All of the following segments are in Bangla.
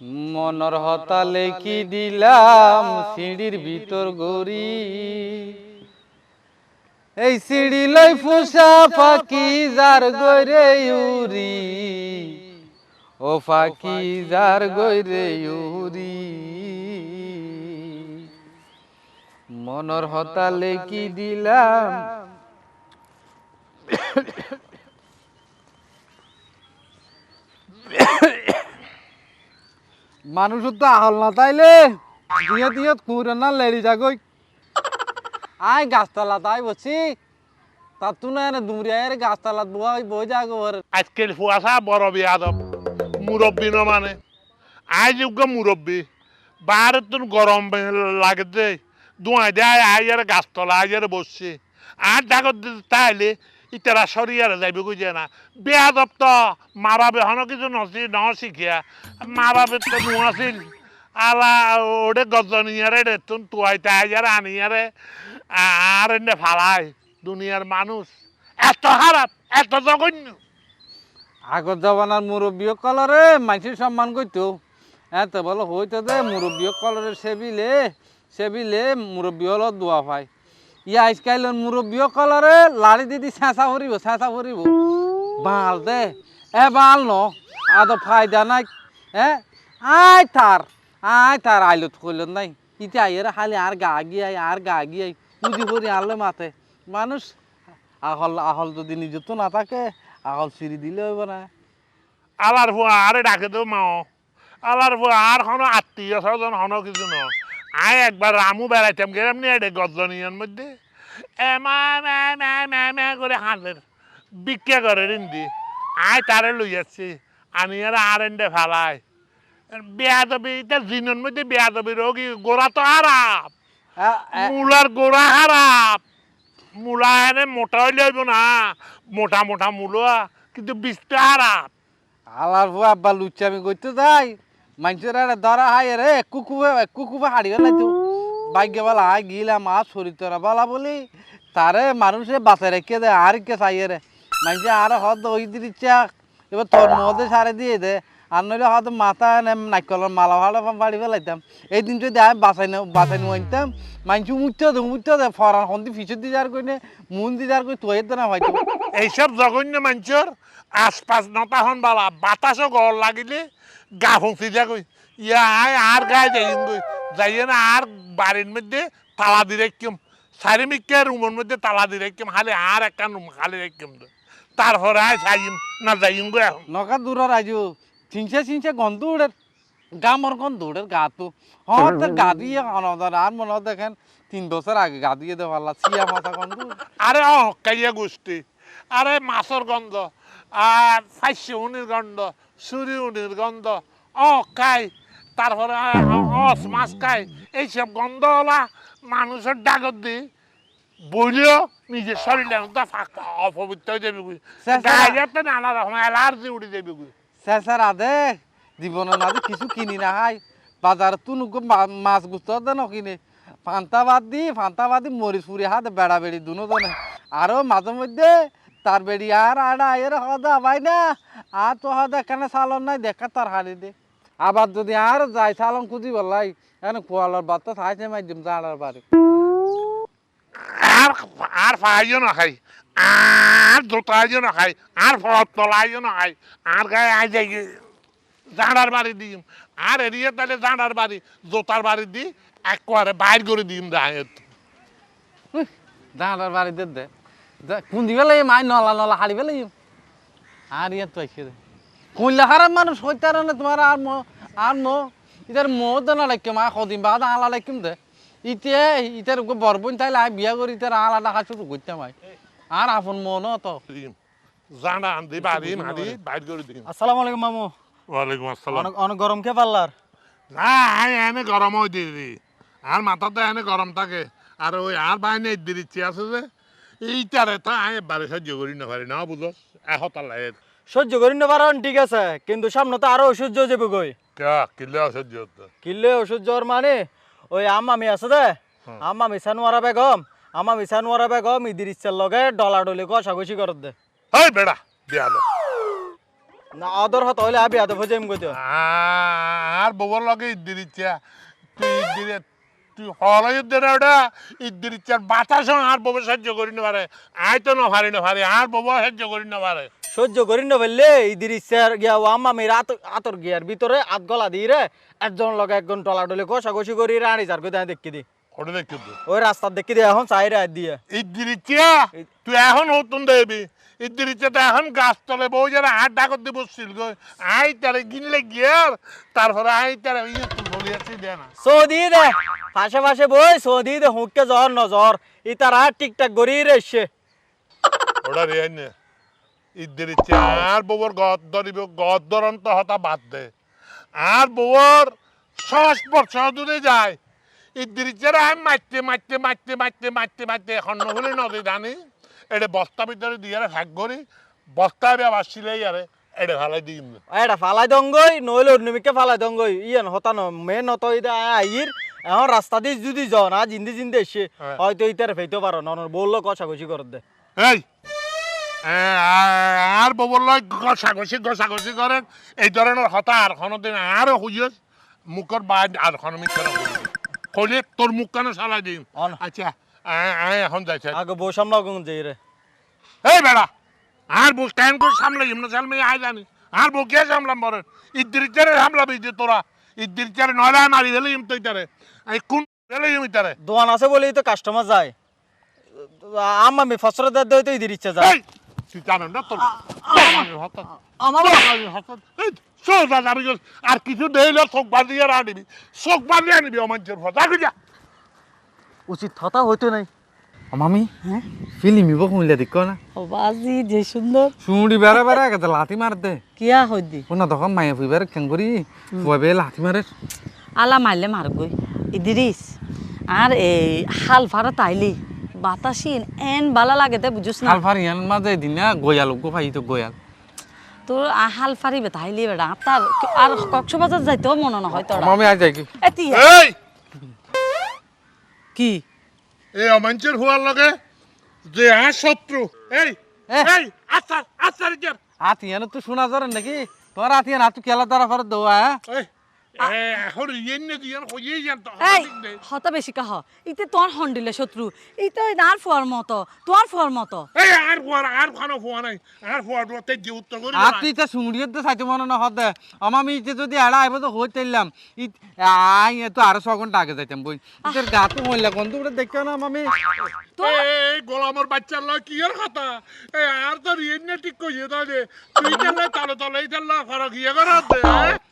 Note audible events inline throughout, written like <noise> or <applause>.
মনর হতালে কি দিলাম সিঁড়ির ভিতর গড়ি। এই সিঁড়ি লই ফুসা ফাঁকি যার গৈরে উরি ও ফাঁকি যার গৈরে উরি মনর হতালে কি দিলাম মানুষের তো আহল না তাইলে। দিয়ে দিয়ে কুড়ে না লেড়ি যাগই আয় গাছতলা তাই বসি তার তু না এনে দুমরিয়া এর গাছতলা বই বই যাগো ওর। আজকের ফুয়াশা বড় বিয়াদব, মুরব্বী ন মানে। আই যোগ্য মুরব্বী বাহারে তোর গরম লাগে দে দুয়াই দে, আয় আইয়ার গাছতলা আইয়ার বসছে। আর ডাকত তাইলে ইতারা সরিয়ার যাইবে বুঝে না। বেয়াদব তো মা বাপে হন কিছু নসি ন শিখিয়া মা বাপের তো নুয়াছিল আলা ওডে গজনিয়ারে তুন তুয়াইতে আইয়ার আনিয়ারে আর এনে ফালায় দুনিয়ার মানুষ এত খারাপ এত জঘন্য। আগর জবানার মুরব্বী কলরে মানুষের সম্মান করতো এত বলো হইতো দে মুরব্বী কলরে সেবিলে সেবিলে মুরব্বী হলো দোয়া পাই ইয়া আজকাল মুরব্বী কলরে লাড়ি দিদি চেঁচা ভরিব চেঁচা ভরিব। বাল দে, এ বাল ন, আদ ফায়দা নাই হ্যাঁ আয় তার আয় তার, আইলত কইল নাই। ইতে আইয়ের খালি আর গা গিয়াই আর গা গিয়াই পুঁজি ভরি আনলে মাতে। মানুষ, আহল আহল যদি নিজের তো না থাকে, আহল সিঁড়ি দিলে হইব না। আলার ফুয়া আরে ডাকে তো মাও। আলার ফুয়া আর হন আত্মীয় স্বজন হন কিছু ন। আয় একবার রামু বেড়াইতাম গেলাম নি এডে গজনিয়ার মধ্যে। এমা করে হাঁদের বিক্রিয়া করে রিন্দি। আয় তারে লই যাচ্ছি আনি আর এন্ডে ফেলায়। বেয়াদবি এটা জিনের মধ্যে বেয়াদবি রোগী গোড়া তো হারাপ এ- মূলার গোড়া হারাপ মূলা এনে মোটা হইলে হইব না। মোটা মোটা মূলা কিন্তু বীজটা হারাপ আলার আব্বা লুচ্চামি করতে যাই মানুষের আরে ধরা হাই রে কুকুবে কুকুবে হারিয়ে লাইতো ভাগ্য বলা হাই গিলা মা শরীর তোরা বলা বলি তারে মানুষে বাঁচে রেখে দে আর কে চাইয়ে রে। মানুষে আর হদ ওই দিচ্ছে এবার তোর মধ্যে সারে দিয়ে দে আর নইলে হয়তো মাথা এনে নাইকলের মালা ভালো বাড়ি ফেলাইতাম। এই দিন যদি আমি বাঁচাই নে বাঁচাই নিয়ে আনতাম মানুষ মুছতে দে মুছতে দে ফরান হন্দি ফিচর দিয়ে যার কই মুন দিয়ে যার কই তোয়ের না হয়তো এইসব জঘন্য মানুষের আশপাশ নতা হন বালা বাতাসও গড় লাগিলে। গা ফুঁসি যা কই। ইয়া আয় আর গায়ে যাইন কই যাইয়ে না আর বাড়ির মধ্যে তালা দিয়ে রাখিম। চারিমিকে রুমের মধ্যে তালা দিয়ে রাখিম খালি আর একটা রুম খালি রাখিম। তারপরে আয় চাইম না যাইম গো এখন। নকা দূরের আজু চিনছে চিনছে গন্ধ উড়ের গামর গন্ধ উড়ের গা তো। হ্যাঁ তোর গা দিয়ে অনদার আর মনে হয় দেখেন তিন বছর আগে গা দিয়ে দেওয়া পারলা চিয়া মাথা গন্ধ। আরে অ কাইয়া গোষ্ঠী। আরে মাছর গন্ধ আর ফাইসি উনির গন্ধ সুরি উনির গন্ধ অ খাই তারপরে অস মাছ খাই এইসব গন্ধ হলা মানুষের ডাকত দি বইলেও নিজের শরীরে ফাঁকা অপবিত্র হয়ে যাবে। গায়ে নানা রকম অ্যালার্জি উঠে যাবে স্যার আদে জীবনের মাঝে কিছু কিনি না খাই বাজারে তুন মাছ গুস্ত দে ন কিনে। ফান্তা বাদ দি ফান্তা বাদ দি মরিচ ফুরি হাত বেড়া বেড়ি দুনো। জনে আরও মাঝে মধ্যে তার বেড়ি আর আড়া এর হদা ভাই না। আর তো হদা কেন সালন নাই দেখা তার হারি দে। আবার যদি আর যাই সালন খুঁজি বললাই এখন কোয়ালার বার্তা থাইছে মাধ্যম জানার বাড়ি। আর আর ফাইও না খাই। আর জোতাইও না খাই। আর ফলত তলাইও না খাই। আর গায়ে আই যাই জাঁড়ার বাড়ি দিম। আর এড়িয়ে তাহলে জাঁড়ার বাড়ি জোতার বাড়ি দি একবারে বাইর করে দিম দাঁড়িয়ে জানার বাড়ি দে- কোন দিবে নলা নলা হারিবে আর ইয়ে তো আইসে কইলা হারাম মানুষ হইতার না তোমার আর মো আর মো ইতার মো তো না লাইকে মা কদিন বাদ আলা লাইকিম দে। ইতে ইতার বরবন তাইলে আই বিয়া করি ইতার আলা ডাকা শুরু করতাম আই আর আপন মো ন তো। দিম। জাঁড়া আনদি বাড়ি মারি বাইর করে দিম। আসসালামু আলাইকুম মামু। ওয়ালাইকুম আসসালাম। অনেক অনেক গরম কে পারলার না আয় এনে গরম দিদি আর মাথা তো এনে গরম থাকে। আর ওই আর বাইনে ইচ্ছে আছে যে। এইটারে তো আয় বাড়ি সহ্য করি না পারি না বুঝো এহতার লাগে। সহ্য করি না পারেন ঠিক আছে কিন্তু সামনে তো আরও অসহ্য হয়ে যাবে গই কে কিলে অসহ্য কিনলে অসহ্য মানে? ওই আম্মামি আছে দে আম্মামি সানোয়ারা বেগম আম্মামি সানোয়ারা বেগম ইদির ইচ্ছার লগে ডলা ডলি কষাকষি করত দে। হেই বেড়া বিয়া দে। না অদর হত হইলে আবি আদব হয়ে যাইম গই আর বউর লগে ইদ্দির ইচ্ছা তুই ইদ্দিরে তুই হলো ইদ্দির ওটা। ইদ্দির ইচ্ছার বাতাস আর বউ সাহায্য করি না পারে। আয় তো না পারি না পারি আর বউ সাহায্য করি না পারে। সহ্য করি না বললে ইদির ইচ্ছার গিয়া ও আত আতর গিয়ার ভিতরে আত গলা দিয়ে রে। একজন লগে একজন টলা টলে কষাকষি করি রানি যার কোথায় দেখি দি। ওটা ওই রাস্তার দেখি দি এখন চাই রাত দিয়ে। ইদ্দির ইচ্ছা? তুই এখন নতুন দেবি। ইদ্দির ইচ্ছা তো এখন গাছ তলে বউ যারা আট ডাকত দিয়ে বসছিল গো। আই তারে গিনলে গিয়ার তারপরে আই তারে সৌদি দে পাশে পাশে বই সৌদি দে হুঁকে জ্বর নজর ই তারা টিকটাক করি রে সে ওটা রে ইদ্দির আর বউর গদ ধরিব গদ ধরন্ত হতা বাদ দে। আর বউর সংস্পর্শ দূরে যায় ইদ্দির ইচ্ছারে আমি মারতে মারতে মারতে মারতে মারতে মারতে এখন নহলে নদী জানি এটা বস্তা ভিতরে দিয়ে ফ্যাক করি। বস্তা আবার সিলাই আরে। এটা ভালাই দিই এটা ফালাই দঙ্গই নইলে অন্যমিকে ফালাই দঙ্গই। ইয়ান হতানো মেন নত ইদা আইর এখন রাস্তা দিয়ে যদি যাও না জিন্দি জিন্দি এসে হ্যাঁ। হয়তো ইতারে ফেইতে পারো নন বলল কষাকষি করে দে। এই আর লয় ঘষাঘষি ঘষাঘষি করেন। এই ধরনের হতা আর কোনোদিন আরও হুইয়ে মুখর বাইর আর মিথ্যা তোর মুখ কেন সালাই অন। আচ্ছা এখন যাইছে। আগে বউ সামলা গুন যাই রে। এই বেড়া আর বউ স্ট্যান্ড করে সামলাই না সামলাই আয় জানি। আর বউ কে সামলাম বলেন ইদ্দিরিচারে সামলাবি যে তোরা। ইদ্দিরিচারে নয়লা মারি দিলে ইম তৈতারে এই কোন দিলে ইম ইতারে দোকান আছে বলেই তো কাস্টমার যায়। আম্মা মে ফসর দে দই তো ইদির ইচ্ছা যায়। তুই জানেন না তোর? আমার সোজা যাবি। আর কিছু দেইলে চোখ বাঁধিয়ে আনিবি। চোখ বাঁধিয়ে আনিবি ফল যাবি যা। উচিত হতা হইতো নাই। মামি? ফিল্ম ইব কমিলে দেখ না? বাজি যে সুন্দর শুঁড়ি বেড়া বেড়া গেছে লাথি মার দে। কিয়া হইদি শুনা তখন মাইয়া ফুইবার কেন করি ফুয়াবে লাথি মারে আলা মারলে মারগই ইদিরিস আর এই হাল ফারা তাইলি বাতাসিন এন বালা লাগে তে বুঝুস না? আলফার ইয়ান মাঝে দিন গয়াল গো পাই তো গয়াল। আ- হাল ফারিবে তাইলি বেড়া তার আর কক্সবাজার যাইতেও মনে না হয় তোর মামি আজ যাই কি। কি? এই অমাঞ্চের হওয়ার লগে যে আ শত্রু। এই। এই আচ্ছা আচ্ছা রে আতিয়ান তো শোনা যারে নাকি? তোর আতিয়ান হাতু কেলা তারা ফেরত দেওয়া হ্যাঁ? এই এখন ইয়েন নে দিয়ান হইয়ে যান তো এই হতা বেশি কাহ ইতে তোর হন্ডিলে শত্রু। ইতে আর ফুয়ার মতো তোর ফুয়ার মতো। এই আর হওয়ার আর খানো হওয়া নাই। আর হওয়ার তে যে উত্তর করি আর তুই তা শুঁড়িয়ে তো চাইতে মনে না আমি ইতে যদি এড়া আইব তো ই আই আরও আগে যাইতাম বই। তোর গা তো হইলা কোন তো দেখছ না মামি? এই গোলামের বাচ্চার লয় কি এর কথা? এই আর তো ইয়েন নে ঠিক কইয়ে দাও তুই তেলে তালে তালে এই তেলে ইয়ে করে?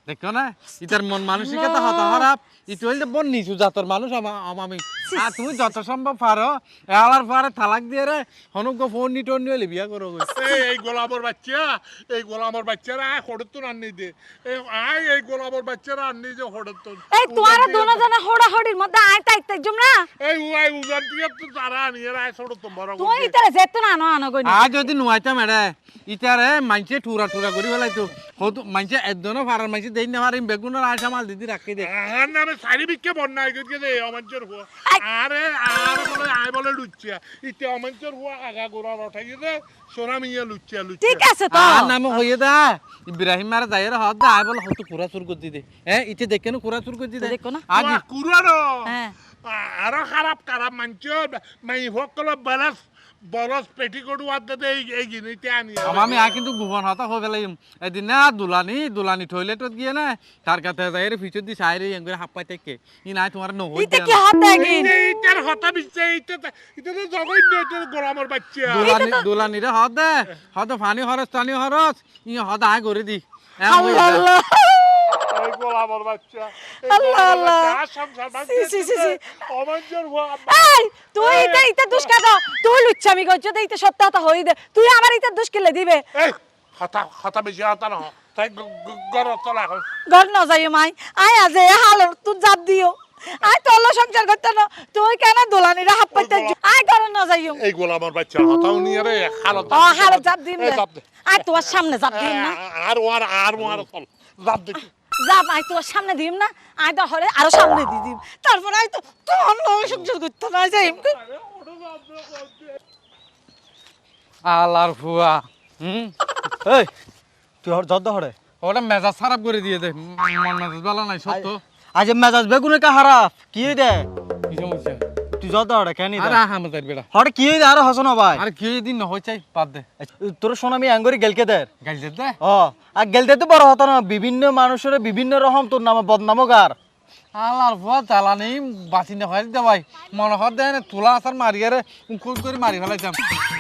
দেখছ না ইতার মন মানসিকতা হত খারাপ। ইটো হইলে বন নিচু জাতর মানুষ আমা- আমি আর তুমি যত সম্ভব পারো এলার পারে থালাক দিয়ে রে হনুক ফোন নি টোন নিয়ে বিয়া করো গো। এই এই গোলামের বাচ্চা এই গোলামের বাচ্চারা আয় হঠাৎ তো আনি দে। এই আয় এই গোলামের বাচ্চারা আনি যে হঠাৎ তো এই তোর দোনো জনে হোড়া হোড়ির মধ্যে আয় তাই তাই জম না। এই উয়াই উজান দিয়ে তো তারা আনি এর আয় ছোট তো বড় তুই ইতারে যেত না আনো আনো কই আর যদি নুয়াইতাম এড়ে ইতারে মাইছে ঠুরা ঠুরা করি ফেলাইতো। হতো মাইছে একজনও ফারার মাইছে দেই না পারিম বেগুনের মাল দিদি রাখি দে। আর নামে সারি বিকে বন্যা গেছে দে অমাঞ্চর হুয়া। আরে আর বলে আয় বলে লুচ্চিয়া ইতে অমাঞ্চর হুয়া আগা গোড়া রঠাই দে সোনা মিয়া লুচ্চিয়া ঠিক আছে তো। আর নামে হইয়ে দা ইব্রাহিম মারা যাই রে হদ দা আই বলে হতো কুড়া চুর করে দিদে হ্যাঁ ইতে দেখে না কুড়া চুর করে দিদে দেখো না। আজ কুরানো হ্যাঁ। আরও খারাপ খারাপ মাঞ্চর মাই সকল বলস। বলস পেটি কড়ু আদতে এই এই জিনিসটা আনি আমি আ কিন্তু গোপন হতা হয়ে ফেলাইম এদিন না দুলানি দুলানি টয়লেটত গিয়ে না তার কাছে যাই রে ফিচর দি সাইরে এঙ্গুরে হাপ পাই থেকে। ই নাই তোমার নহই ইতে কি হাতে গিন? এইটার হতা বিচ্ছে এইটা তো- এটা তো জগৈন্য এটা তো গোলামের বাচ্চা। দুলানি দুলানি রে হদ। হদ ফানি হরস টানি হরস ই হদ করে দি। আল্লাহ। আল্লাহ সি, সি, সি, সি। এই তুই ইতে ইতে দুষ্কাদ তুই লুচ্ছামি করছ দে ইতে সত্য কথা হই দে। তুই আমার ইতে দুষ্কিলে দিবে? এই হতা হতা বেশি হতা না তাই গর তলা এখন। ঘর ন মাই। আয় আজ হাল তুই জাপ দিও। আয় তোর সংসার করতে না। তুই কেন দোলানিরা হাপ পাইতে আয় ঘর ন যাইও। এই গোলামের বাচ্চা হতাও নিয়ে রে হালত ও হাল জাপ দিম এই দে। আয় তোর সামনে জাপ দিম না। আর ওয়ার আর ওয়ার চল। জাপ দেখি জাপ আয় তোর সামনে দিম না? আয় তো হরে আরও সামনে দি দিম। তারপর আয় তো তোর লগে সংসার করতে না যাইম আলার ফুয়া হুম? <laughs> এই তুই হর জদ হরে। ওটা মেজাজ খারাপ করে দিয়ে দে। মন মেজাজ ভালো নাই সত্য। আজ মেজাজ বেগুনে কা হারাপ কি দে কি সমস্যা? যত ওটা কেন আরে হামে তাই বেড়া। হঠাৎ কি হই আর হসন ভাই। আরে কি দিন না হই বাদ দে। তোর সোনামি আঙ্গুরি গেলকে দে গাইল দে দে। ও আর গেলতে তো বড় হতো না বিভিন্ন মানুষের বিভিন্ন রকম তোর নামে বদনামও গার আল্লাহর ফুয়া জ্বালানি বাঁচি না হয় দে ভাই। মনে হর দে তুলা আসার মারিয়ারে উকুল করে মারি ফেলাইতাম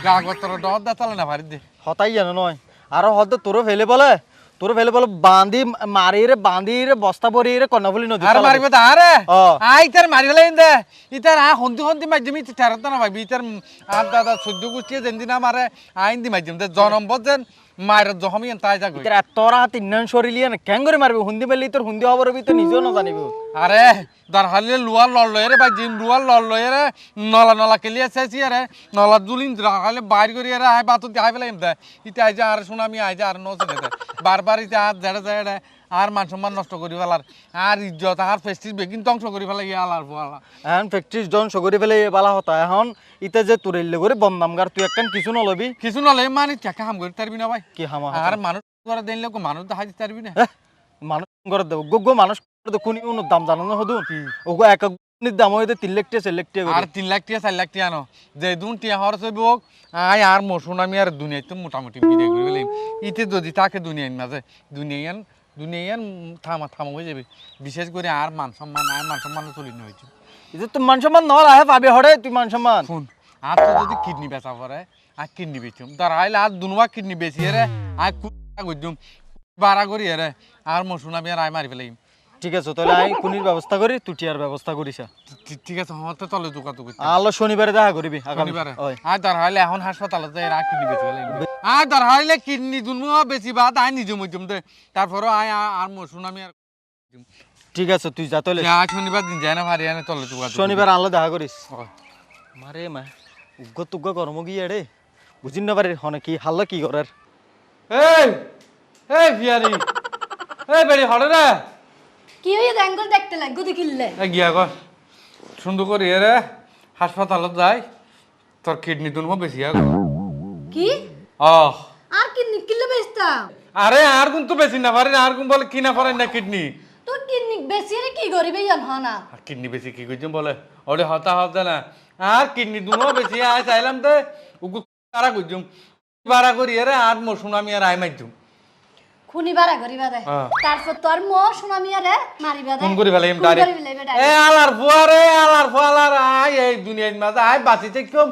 গা গতর ডর দে তালে না ভারি দে। হতাই জানো নয়। আর হয়তো তোরও ফেলে বলে। তোর ফেলে বলে বাঁধি মারি রে বাঁধি রে বস্তা পরি রে কর্ণফুলি নদী আরে। মারিবে তা আরে? ও। আই তার মারি ফেলাই দে। ইতার আ হন্দি হন্দি মাধ্যমে ঠেরত না ভাবি ইতার আর দাদা সহ্য গোষ্ঠী যেন দিন আমারে আইন দি মাধ্যম দে। জনম বজেন মায়ের জহমি তাই যা এত তোরা তিন সরিলিয়ে না কেন করে মারবি? হুন্দি মেলি তোর হুন্দি হবার বি তো নিজেও না জানিব। আরে দার হালে লুয়ার লড় লয়ে রে ভাই জিম লুয়ার লড় লয়ে রে। নলা নলা কেলিয়ে শেষি রে। নলা জুলিন হালে বাইর করি রে আই বাতু আই ফেলাইম দে। ইতে আই যা আর শুনামি আই যা আর নসে দে। বারবার আর জেড়ে জেড়ে আর মান সম্মান নষ্ট করি ফেলার আর ইজ্জত আর ফেস্টিস বেগিন ধ্বংস করি ফেলাই আলার ফুয়ালা এখন ফ্যাক্টরিজ জন সগরি ফেলে বালা হতা এখন ইতে যে তোর এলে করে বদনাম গার তুই একখান কিছু নলবি? কিছু নলে মানে টাকা হাম করি তারবি না ভাই। কি হামা আর মানুষ করে দেন লোক মানুষ দেখা দিতে পারবি না। মানুষ করে দেব গোগো মানুষ করে দেব কোনি দাম জানো না হদু? ওগো এক দাম হইতে তিন লাখ টিয়া চার লাখ টিয়া আর তিন লাখ টিয়া চার লাখ টিয়া নো। যে দুন টিয়া আই আর মশুন আমি আর দুনিয়ায় তো মোটামুটি বিদায় করে ফেলাম ইতে যদি তাকে দুনিয়ার মাঝে দুনিয়ান দুনিয়ান থামা থামা হয়ে যাবে। বিশেষ করে আর মান সম্মান আর মান সম্মান চলি না হয়েছে এটা তো মান সম্মান নল আহে পাবি হরে তুই মান সম্মান শুন আর তো যদি কিডনি বেচা পরে আর কিডনি বেচুম। দাঁড়াইলে আর দুনুয়া কিডনি বেচি রে আর কুদিম বাড়া করি রে আর মশুন আমি আর আই মারি ফেলাইম ঠিক আছে তাহলে আই কোনির ব্যবস্থা করি তুই টিয়ার ব্যবস্থা করিস ঠিক- আছে আমার তো তলে দোকান দোকান আলো শনিবারে দেখা করিবি শনিবারে? ওই আয় দাঁড়াইলে এখন হাসপাতালে যাই আর কিডনি বেচি ফেলাইম আয় দাঁড়াইলে কিডনি দুনমু বেশি বাদ আয় নিজে মধ্যম দে তারপরে আয় আর মশুন আমি আর ঠিক আছে তুই যা তাহলে যা শনিবার দিন যায় না ভারি আনে তলে দোকান শনিবার আনলে দেখা করিস। মারে মা উগ্গ তুগ্গ কর্ম গিয়ে রে বুঝিন না পারি হনে কি হাল্লা কি করার? এই এই বিয়ারি এই বেড়ি হড়ে রে। কি হয়ে আঙ্গুল দেখতে লাগবো দেখিলে? এ গিয়া কর। সুন্দর করি রে হাসপাতালত যাই তোর কিডনি দুনমু বেশি আর কি? আহ আর কি নিকিলে বেচতাম আরে আর কোন তো বেশি না পারি না আর কোন বলে কি না পারেন না কিডনি তোর কিডনি বেশি রে কি করিবে ইয়ান হনা আর কিডনি বেশি কি করছেন বলে? ওরে হতা হতা না। আর কিডনি দুনো বেশি আয় চাইলাম তো উগু তারা করছুম বাড়া করি রে আর মো আমি আর আয় মারছুম খুনি বাড়া করিবা দে। হ্যাঁ। তারপর তোর মো সুনামি আরে মারিবা দে। ফোন করি ডাইরেক্ট। এ। আলার ফুয়ারে আলার ফুয়ালার আয় এই দুনিয়ার মাঝে আয় বাঁচিতে কম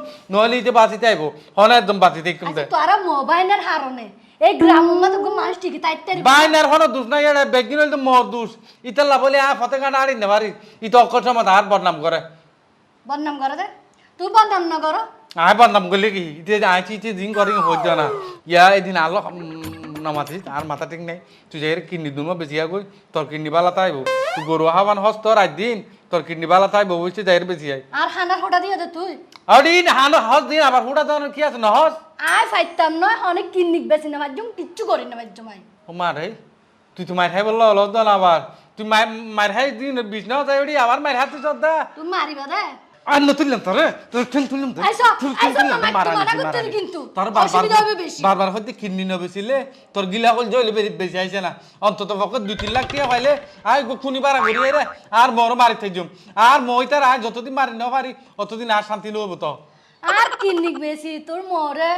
যে বাঁচিতে আইব। হনে একদম বাঁচিতে কম দে। মোবাইলের হারনে এই গ্রামের মধ্যে গো মানুষ ঠিকই তাইতে বাইনার হনো দুষ নাই এটা বেগিন হইলে তো মহ দুষ। ইতাল্লা বলে আ ফতে কাটা আড়ি না পারি ইতো অক্ষর সময় আর বদনাম করে। বদনাম করে দে। তুই বদনাম না করো। আয় বদনাম করলে কি? ইতে আইছি ইতে দিন করি হইত না। ইয়া এদিন আলো নামাতি আর মাথা ঠিক নাই। তুই যাই কিডনি দুনো বেশি আগুই তোর কিডনি বালা তাইব তুই গরু হাবান হস তোর আজ দিন তোর কিডনি বালা তাইব বলছে যাই বেশি আই আর হানার ফোটা দিয়ে দে তুই। আর দিন হানো হস দিন আবার হুড়া দাও কি আছে? না হস আয় ফাইতাম নয় অনেক কিডনি বেশি না বাজুম কিচ্ছু করি না বাজুম আই ও মার হে তুই তো মার খাই বলল না আবার। তুই মার মার খাই দিন বিছনাও যাই আবার মার হাতে চদ্দা তুই মারিবা দে। আর তুললাম তোর তুললাম। কিন্তু। বারবার কিডনি তোর গিলা কল জইলে বেশি বেশি আইছে না। অন্তত পক্ষে দুই তিন লাখ টাকা পাইলে আই খুনি বাড়া করি রে আর বড় মই তার আয় যতদিন মারি ন পারি অতদিন আর শান্তি নব তো। আর কিডনি বেশি তোর মরে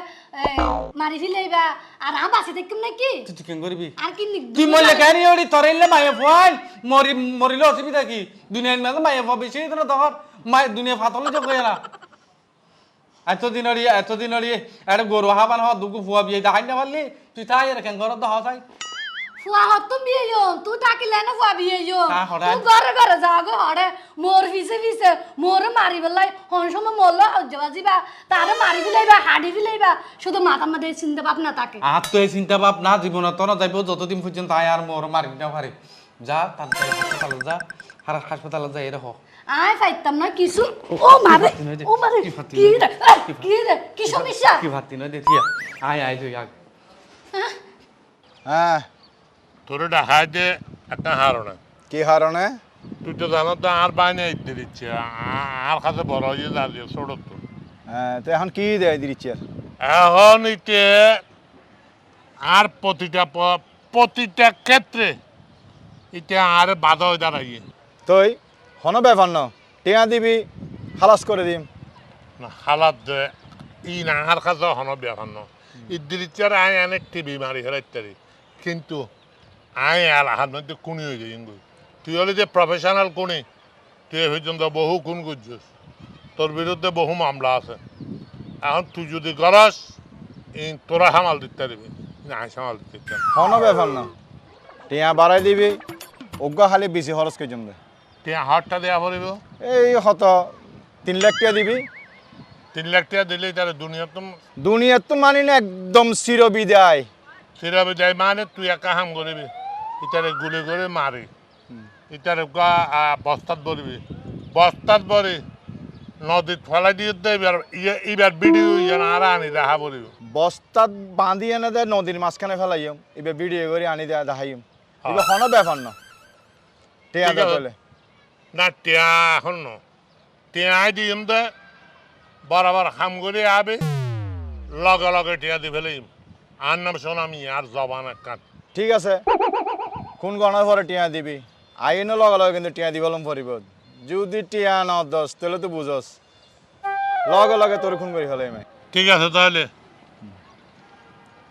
মারি ফেলাইবা। আর আম বাসে দেখুম নাকি? তুই তুই কেন করবি। আর কিডনি তুই মরলে কেন ওড়ি তোর এলে মায়ে ফুয়াই মরি মরিলে অসুবিধা কি? দুনিয়ার মেলে মায়ে ফুয়া বেশি না তখন। মায়ে দুনিয়া ফাতলে যোগ হয়ে না। এতদিন ওড়ি এতদিন ওড়ি একটা গরু হাবান হওয়া দুগু ফুয়া বিয়ে দেখাই না পারলি। তুই তাই এর কেন দেওয়া চাই ফুয়া হত তুমি বিয়ে ইয়ো তুই ডাকিলে না ফুয়া বিয়ে ইয়ো। তুই ঘরে ঘরে যা গো হরে মোর ফিসে ফিসে মোর মারি বেলাই হন সময় মরলো হজ্জা বাজিবা তারে মারি ফেলাইবা হাডি ফেলাইবা। শুধু মাথা মাথায় চিন্তা ভাবনা থাকে। আর তো এই চিন্তা ভাবনা জীবন তো না যাইব যতদিন পর্যন্ত আয় আর মোর মারি না পারি যা তাড়াতাড়ি হাসপাতালে যা আর হাসপাতালে যাই রেখো আয় ফাইতাম না কিছু? ও মারে। ও মারে কি? রে কি রে কি সমস্যা? কি ভাতি নয় দেখিয়া আয় আয় তুই আগ হ্যাঁ তোরে যে একটা হারণে। কি কারণে তুই তো জানো তো আর বাইনে ইতে দিচ্ছে আর কাছে বড় হয়ে যাচ্ছে ছোট তো হ্যাঁ, তো এখন কি দেয় দিচ্ছে এখন ইতে আর প্রতিটা প্রতিটা ক্ষেত্রে এটা আর বাধা হয়ে দাঁড়াইয়ে। তুই হন ব্যাপার ন টিয়া দিবি খালাস করে দিম। না হালাত দে ই না আর কাছে হন ব্যাপার ন ইদ্দিরিচার আয় অনেক টিভি মারি হেলাইতারি কিন্তু আয় আর হাত মধ্যে কুনি হয়ে যাই তুই হলে যে প্রফেশনাল কুনি তুই এই পর্যন্ত বহু খুন করছিস। তোর বিরুদ্ধে বহু মামলা আছে। এখন তুই যদি করস তোরা সামাল দিতে পারবি না সামাল দিতে। হন ব্যাপার ন। টিয়া বাড়াই দিবি অজ্ঞ খালি বেশি খরচ করে জমবে তুই হাটটা দেওয়া পড়িব এই হত তিন লাখ টাকা দিবি। তিন লাখ টাকা দিলেই তার দুনিয়া তো দুনিয়ার তো মানি না একদম চির বিদায় সিরাবে যাই মানে তুই একা হাম করবি। ইটারে গুলি করে মারি। ইটারে বস্তাত ভরবি বস্তাত ভরি নদীত ফেলাই দিয়ে দে এবার ইয়ে- এবার ভিডিও আর আনি দেখা পড়িব বস্তাত বাঁধি এনে দেয় নদীর মাঝখানে ফেলাইম। এবার ভিডিও করে আনি দেয় দেখাইম। এবার হন ব্যাপার ন টিয়া ঠিক দে আছে। বলে। না টিয়া এখন ন টিয়াই দিম দে বরাবর হাম করে আবে লগে লগে টিয়া দি ফেলিম আর নাম শোনামি আর জবান কাট ঠিক আছে। কোন গণার পরে টিয়া দিবি? আইনও লগে লগে কিন্তু টিয়া দিবলম পরিব যদি টিয়া ন দশ তাহলে তো বুঝস। লগে লগে তোর খুন করে ফেলাই মাই ঠিক আছে তাহলে।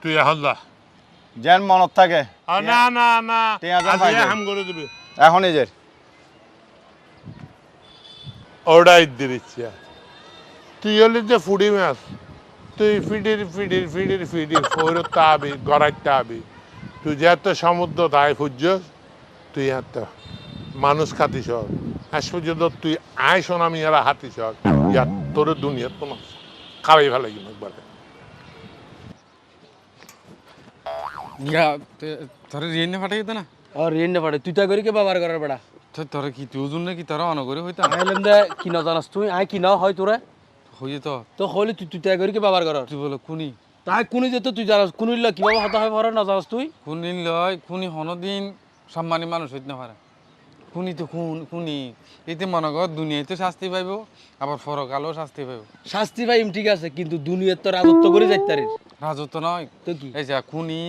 তুই এখন যা। যেন মনত থাকে। না না না। টিয়া পাই হাম করে দিবি। এখনই যে। ওটাই দিচ্ছি তুই হলি যে ফুডি মাছ। তুই ফিডির ফিডির ফিডির ফিডির। ফৈরত আবি গড়াইতে আবি। তুই যে এত সমুদ্র তাই খুঁজছ তুই এত মানুষ খাতিস আজ পর্যন্ত তুই আয় সোনামি এরা হাতিস ইয়ার তোর দুনিয়া তোমার খাওয়াই ভালো লাগি একবারে। ইয়া তোরে রিয়েনে ফাটাই না? আর ঋণ না পারে তুই তা করি কে বাবার করার বেড়া? তোরে কি তুই ওজন নাকি তোরা অনগরে হইতা আইলাম দে কি না জানাস তুই? আই কি না হয় তোরা? হইয়ে তো। তো হলি তুই তুই তা করি কে বাবার করার তুই বলে কুনি? তাই কোনি যেত তুই জানাস কোনিল্লা কীভাবে হতা হয় ভরে না জানাস তুই? কুনিন লয় কুনি হনদিন সম্মানী মানুষ হইতে না পারে। কুনি তো খুন কুনি এতে মনে কর দুনিয়ায় তো শাস্তি পাইব আবার ফরকালও শাস্তি পাইব। শাস্তি পাইম ঠিক আছে কিন্তু দুনিয়ার তো রাজত্ব করে যাইতারিস রাজত্ব নয়। তো কি? এই যে খুনি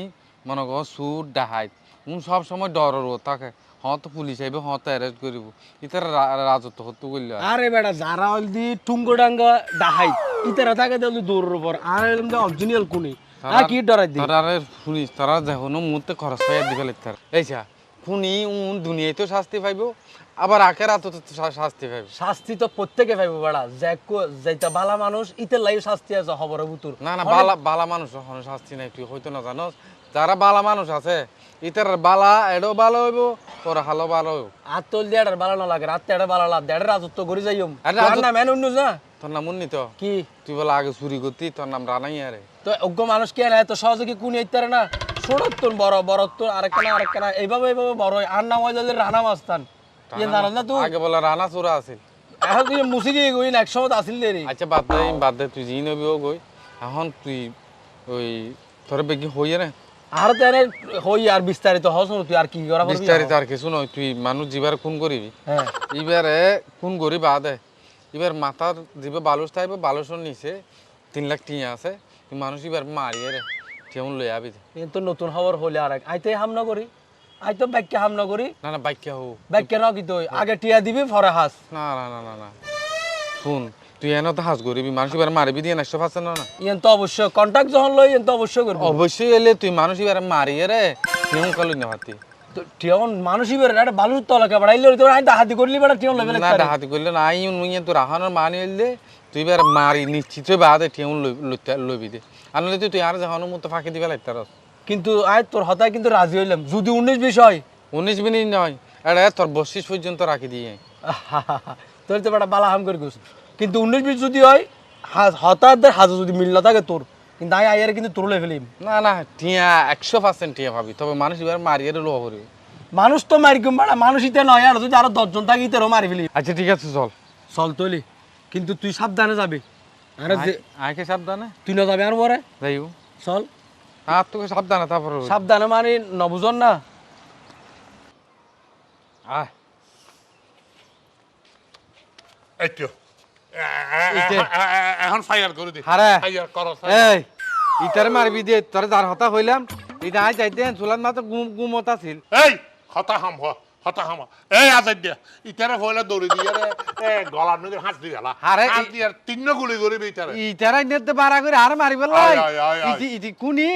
মনে কর সুর ডাহাই উন সব সময় ডরের ও থাকে। হ্যাঁ তো পুলিশ আইবে হ্যাঁ তো অ্যারেস্ট করিব। ইতার রাজত্ব হতে করলে আরে বেটা যারা অলদি টুঙ্গো ডাঙ্গা ডাহাই ইতারা থাকে দৌড়ের উপর। আর এরকম অরিজিনাল কোনি আর কি ডরাই দি তারা মুহূর্তে খরচ পাইয়া দিবে এইছা খুনি উন দুনিয়ায় তো শাস্তি পাইব আবার আখের তো শাস্তি পাইব। শাস্তি তো প্রত্যেকে পাইব বেড়া। যে যেটা বালা মানুষ ইতে লাই শাস্তি আছে খবরের বুতুর না না বালা বালা মানুষ শাস্তি নাই তুই হয়তো না জানোস। যারা বালা মানুষ আছে ইতার বালা এডো ভালো হইব তোর হালো ভালো হইব। আর তোর দেড় বালা না লাগে রাত দেড় বালা লাগ দেড় রাজত্ব করে যাইম। আরে নাম এন উন্নুস না তোর নাম মুন্নি তো? কি? তুই বলে আগে চুরি করতি তোর নাম রানাই আরে। তো অজ্ঞ মানুষ কে না এত সহজে কি কুনি ইত্যারে না? ছোট তোর বড় বড় তোর আরেকটা না আরেকটা না এইভাবে এইভাবে বড় হয়। আর নাম হয় যাদের রানা মাস্তান। ইয়ে জানাস না তুই? আগে বলে রানা চোরা আছে এখন তুই মুসি দিয়ে গই না একসময় আসিল রে আচ্ছা বাদ দে বাদ দে তুই জি নবি ও গই এখন তুই ওই তোর বেগি হইয়ে রে আর তো এনে হই আর বিস্তারিত হস না তুই আর কি করা পারবি বিস্তারিত আর কিছু নয় তুই মানুষ যিবার খুন করিবি। হ্যাঁ। এবারে খুন করি বাদে। এবার মাথার যিবে বালুস থাকবে বালুসের নিচে তিন লাখ টিয়া আছে। তুই মানুষ এবার মারিয়ে রে কেমন লই আবি দে। এ তো নতুন খবর হলে আর এক আইতে হামনা করি। আই তো ব্যাগকে হামনা করি। না না হো কি তুই আগে টিয়া দিবি ফরে হাস। না না না না না। শুন তুই এনে তো হাস করিবি মানুষ এবার মারিবি দিয়ে নাইশো পাচ্ছে না ইয়েন তো অবশ্যই কন্টাক্ট যখন লই ইয়েন তো অবশ্যই করব। অবশ্যই এলে তুই মানুষ এবার মারিয়ে রে কেমন কালু না হাতি তো টিয়ন মানুষই বেরে একটা বালুর তলাকে বাড়াইলে তো আই হাতি করলি বেড়া টিয়ন লেভেল না ডাহাতি করলে না আই নুইয়ে তোর আহানোর মানি এলে তুই এবার মারি নিশ্চিত বাদে কেমন লবি দে। আর নইলে তুই তুই আর যাহানোর মতো ফাঁকি দিবে লাগতে কিন্তু আয় তোর হতায় কিন্তু রাজি হইলাম। যদি উনিশ বিষয় উনিশ মিনিট নয় এটা তোর বত্রিশ পর্যন্ত রাখি দিয়ে। তোর তো বেটা বালা হাম করে গেছ কিন্তু উনিশ বিশ যদি হয় হতার হাজার যদি মিল না থাকে তোর কিন্তু আই আইয়ারে কিন্তু তোর ফেলিম। না না টিয়া একশো পার্সেন্ট টিয়া ভাবি তবে মানুষ এবার মারিয়ে লো করবি। মানুষ তো মারি কম বেড়া মানুষ ইতে নয় আর যদি আরও দশজন থাকি তোরও মারি ফেলি আচ্ছা ঠিক আছে চল। চল তলি। কিন্তু তুই সাবধানে যাবি। আরে সাবধানে? তুই না যাবি আর পরে যাইও চল। আর তোকে সাবধানে তারপর সাবধানে মানে নবুজন না। আয়। এই তো। এখন ফায়ার করে দি। হারে ফায়ার করো এই ইটারে মারবি দিয়ে তোর যার হতা হইলাম। এটা আই যাইতে চুলাত মাত্র গুম গুমত আছিল। এই হতা হাম হ। হতা হাম এই আজাদ দিয়া ইতারে হইলে দৌড়ি দিয়ে এ গলার নদীর হাত দিয়ে গেলা। আরে হাত দিয়ে তিন্ন গুলি করবি ইতারে ইটারাই নেতে বাড়া করে আর মারিব লাই আয়, আয়, আয়, আয়। ইতি ইতি কুনি?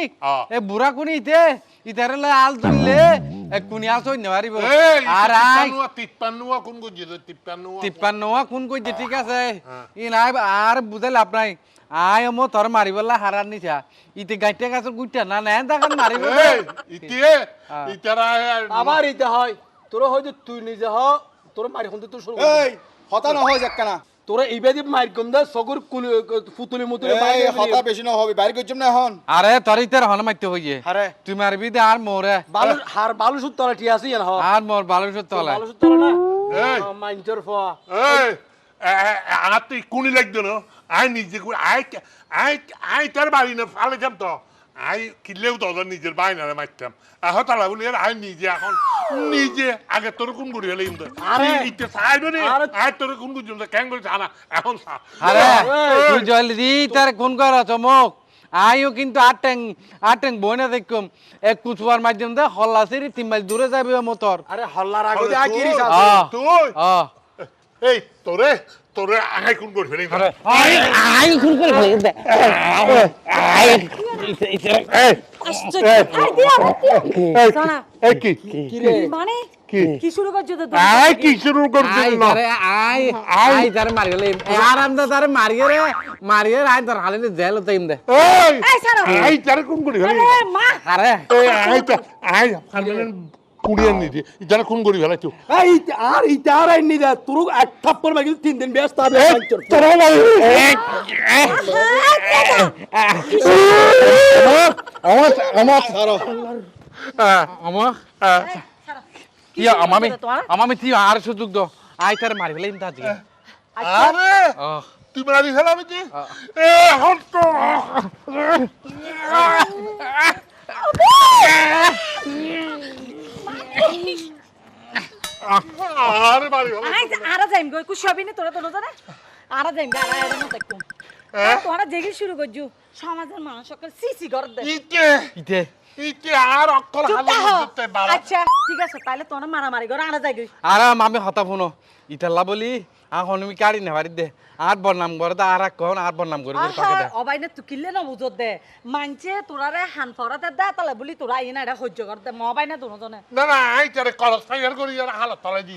এ বুড়া কুনি ইতে? ইতারে লাই আল তুললে এ কুনি আল নেবারিব আর আই। তিপ্পান্নুয়া তিপ্পান্নুয়া কোন গুজি তিপ্পান্নুয়া তিপ্পান্নয়া কোন? কইছে ঠিক আছে। ই নাই আর বুঝাই লাভ নাই। আই মো তোর মারিবলা হারার নিছা ইতে গাইতে গাছের গুইটা না না দেখান মারিব এই ইতিয়ে আ। ইতারা আবার ইতে হয়। তোর হয়তো তুই নিজে হ তোর মারি শুরু এই হতা নহয় যাক কেনা। তোরা এইবাদি মারি কম দে সগুর কুলি ফুতুলি মুতুলি এই হতা বেশি ন হবে বাইরে করছম না এখন আরে তোর ইতার হন মাইতে হইয়ে। আরে। তুই মারবি দে আর মোরে। বালু হার বালু সুত তোরা ঠিক আছে না হ। আর মোর ভালো তলা। বালু সুত তোরা না? এই। ফা। এই আর তুই কোনি লাগতো না? আই নিজে আই আই আই তার বাড়ি না ফালে যাম তো। আই কিনলেও তো ওদের নিজের বাড়ি না মারতাম এখন তারা বলি আর আই নিজে এখন নিজে আগে তোর কোন করি হলে কিন্তু আরে, ইতে চাইবে নি আরে- আই তোর কোন করি কেন করে জানা এখন আরে তুই জলদি তার কোন কর চমক আইও কিন্তু আটেং আটেং বইনা দেখুম এক কুচুয়ার মাধ্যম দে হল্লাসিরি তিন মাইল দূরে যাবে ও মোটর আরে হল্লার আগে আই তুই- তুই এই তোরে তোরে আই কোন করি ফেলে। আই আই কোন করে ফেলে দে আই মানে কুড়িয়ে নিদি ইতারে করি ফেলাই এই আর তোর এক থাপ্পড় তিন দিন ব্যস্ত হবে আমার আমার আমা ইয়া আমামি আমামি তুই আর সুযোগ দো আই তারে মারি আরে তুই মারি ফেলাবি তুই এ হন তো আরে মারি আরা যাইম গো কুছ হবি না তোরা তোরা জানে আরা যাইম গা আরা না দেখুম তোরা যেগি শুরু করছু সমাজের মানুষ সকল সিসি কর দে ইতে। ইতে ইতে আর হালে। দিতে আচ্ছা ঠিক আছে তাহলে তোরা মারামারি কর আরা যাই গই আর আমি হতা ফোনো ইতাল্লা বলি এখন আমি কাড়ি নেবারি দে। আর বদনাম করে দে আর কোন আর বদনাম করে তাকে দে। তুকিলে না বুঝত দে। মানছে তোরারে হান ফরাতে দে তাহলে বলি তোরা ইনা এটা সহ্য কর দে। মবাইনে তোনো জনে না না আই তারে করস ফায়ার করি আর হালত তলে দি।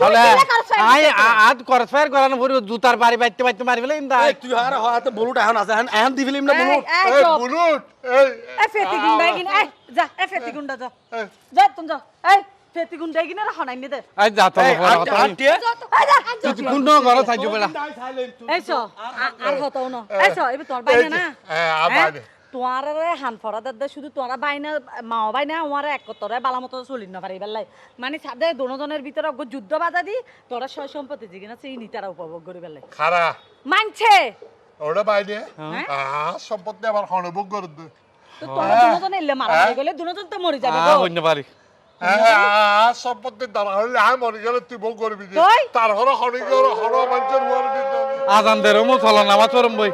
আই আজ করস ফায়ার করানো পড়িব জুতার বাড়ি বাইতে বাইতে মারি ফেলে ইন্দা। এই তুই আর হাতে বলুট এখন আছে এখন এখন দি ফিলিম না এই বলুট। এই এই চুপ। এই। এ ফেতি গুন্ডা কিন এই যা এ ফেতি গুন্ডা যা। যা তুমি যা এই। ফেতি গুন্ডা কিন রে হনাই নে দে আই যা তো এই বড় আর কথা আর টিয়ে এই যা। তুই কোন ঘর থাকবে বেলা। এই চ আর হতাও না। এই চ এবে তোর বাইনা না। হ্যাঁ, আর হ্যাঁ? বাইনে। তোয়ারে হান ফরা দে শুধু তোরা বাইনা মাও বাইনা আমার এক তোরা বালা মতো চলি না পারি বেলাই মানে সাদে ভিতরে যুদ্ধ বাধা দি তোরা সয় সম্পত্তি জিগিনা সেই নিতারা উপভোগ করি বেলাই খারা। মানছে। হ্যাঁ? আ সম্পত্তি আবার হনবুক করে দে। তো তোরা দুজন এলে মারা গেলে দুজন তো মরে যাবে গো। হইন পারি। হ্যাঁ সম্পত্তির দাম। হলে আমি মরে গেলে তুই বউ করবি যে। কই? তার হলো হনি গেল মানুষের মরে আজান দেরও মো চলো নামাজ পড়ম বই।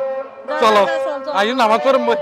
চলো। আজ চল, চল। আইন নামাজ পড়ম বই।